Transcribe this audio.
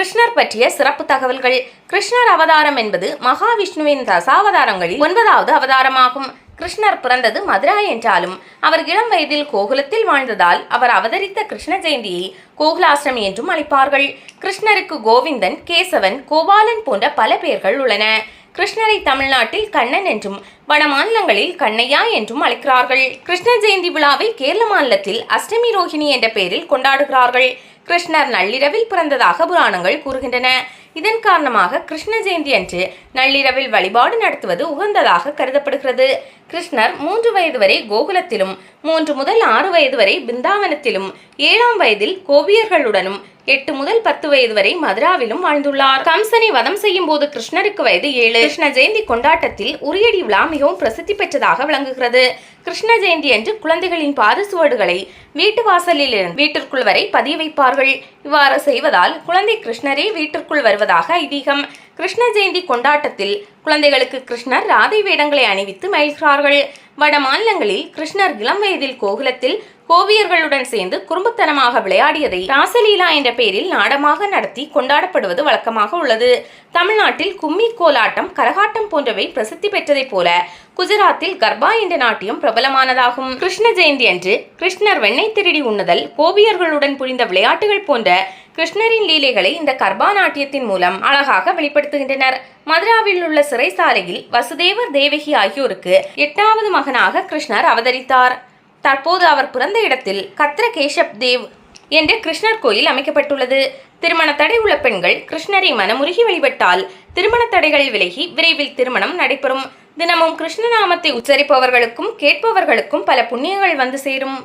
கிருஷ்ணர் பற்றிய சிறப்பு தகவல்கள். கிருஷ்ணர் அவதாரம் என்பது மகாவிஷ்ணுவின் தசாவதாரங்களில் ஒன்பதாவது அவதாரமாகும். கிருஷ்ணர் பிறந்தது மதுரா என்றாலும் அவர் இளம் வயதில் கோகுலத்தில் வாழ்ந்ததால் அவர் அவதரித்த கிருஷ்ண ஜெயந்தியை கோகுலாஷ்டமி என்றும் அழைப்பார்கள். கிருஷ்ணருக்கு கோவிந்தன் கேசவன் கோபாலன் போன்ற பல பெயர்கள் உள்ளன. கிருஷ்ணரை தமிழ்நாட்டில் கண்ணன் என்றும் வட மாநிலங்களில் கண்ணையா என்றும் அழைக்கிறார்கள். கிருஷ்ண ஜெயந்தி விழாவை கேரள மாநிலத்தில் அஷ்டமி ரோஹிணி என்ற பெயரில் கொண்டாடுகிறார்கள். கிருஷ்ணர் நள்ளிரவில் பிறந்ததாக புராணங்கள் கூறுகின்றன. இதன் காரணமாக கிருஷ்ண ஜெயந்தி அன்று நள்ளிரவில் வழிபாடு நடத்துவது உகந்ததாக கருதப்படுகிறது. கிருஷ்ணர் மூன்று வயது வரை கோகுலத்திலும் மூன்று முதல் ஆறு வயது வரை பிருந்தாவனத்திலும் ஏழாம் வயதில் கோபியர்களுடனும் எட்டு முதல் பத்து வயது வரை மதுராவிலும் வாழ்ந்துள்ளார். கம்சனை வதம் செய்யும் போது கிருஷ்ணருக்கு வயது ஏழு. கிருஷ்ண ஜெயந்தி கொண்டாட்டத்தில் உரியடி விழா மிகவும் பிரசித்தி பெற்றதாக விளங்குகிறது. கிருஷ்ண ஜெயந்தி அன்று குழந்தைகளின் பாத சுவடுகளை வீட்டு வாசலில் இருந்து வீட்டிற்குள் வரை பதிய வைப்பார்கள். இவ்வாறு செய்வதால் குழந்தை கிருஷ்ணரே வீட்டிற்குள் வருவதாக ஐதீகம். கிருஷ்ண ஜெயந்தி கொண்டாட்டத்தில் குழந்தைகளுக்கு கிருஷ்ணர் ராதை வேடங்களை அணிவித்து மகிழ்கிறார்கள். வட மாநிலங்களில் கிருஷ்ணர் இளம் வயதில் கோகுலத்தில் கோவியர்களுடன் சேர்ந்து குறும்புத்தனமாக விளையாடியதை ராசலீலா என்ற பெயரில் நாடமாக நடத்தி கொண்டாடப்படுவது வழக்கமாக உள்ளது. தமிழ்நாட்டில் கும்மி கோலாட்டம் கரகாட்டம் போன்றவை பிரசித்தி பெற்றதைப் போல குஜராத்தில் கர்பா என்ற நாட்டியம் பிரபலமானதாகும். கிருஷ்ண ஜெயந்தி அன்று கிருஷ்ணர் வெண்ணெய் திருடி உண்ணுதல் கோபியர்களுடன் புரிந்த விளையாட்டுகள் போன்ற கிருஷ்ணரின் லீலைகளை இந்த கர்பா நாட்டியத்தின் மூலம் அழகாக வெளிப்படுத்துகின்றனர். மதுராவில் உள்ள சிறைசாலையில் வசுதேவர் தேவகி ஆகியோருக்கு எட்டாவது மகனாக கிருஷ்ணர் அவதரித்தார். தற்போது அவர் பிறந்த இடத்தில் கத்ர கேஷப் தேவ் என்ற கிருஷ்ணர் கோயில் அமைக்கப்பட்டுள்ளது. திருமண தடை உள்ள பெண்கள் கிருஷ்ணரை மனமுருகி வழிபட்டால் திருமண தடைகள் விலகி விரைவில் திருமணம் நடைபெறும். தினமும் கிருஷ்ணநாமத்தை உச்சரிப்பவர்களுக்கும் கேட்பவர்களுக்கும் பல புண்ணியங்கள் வந்து சேரும்.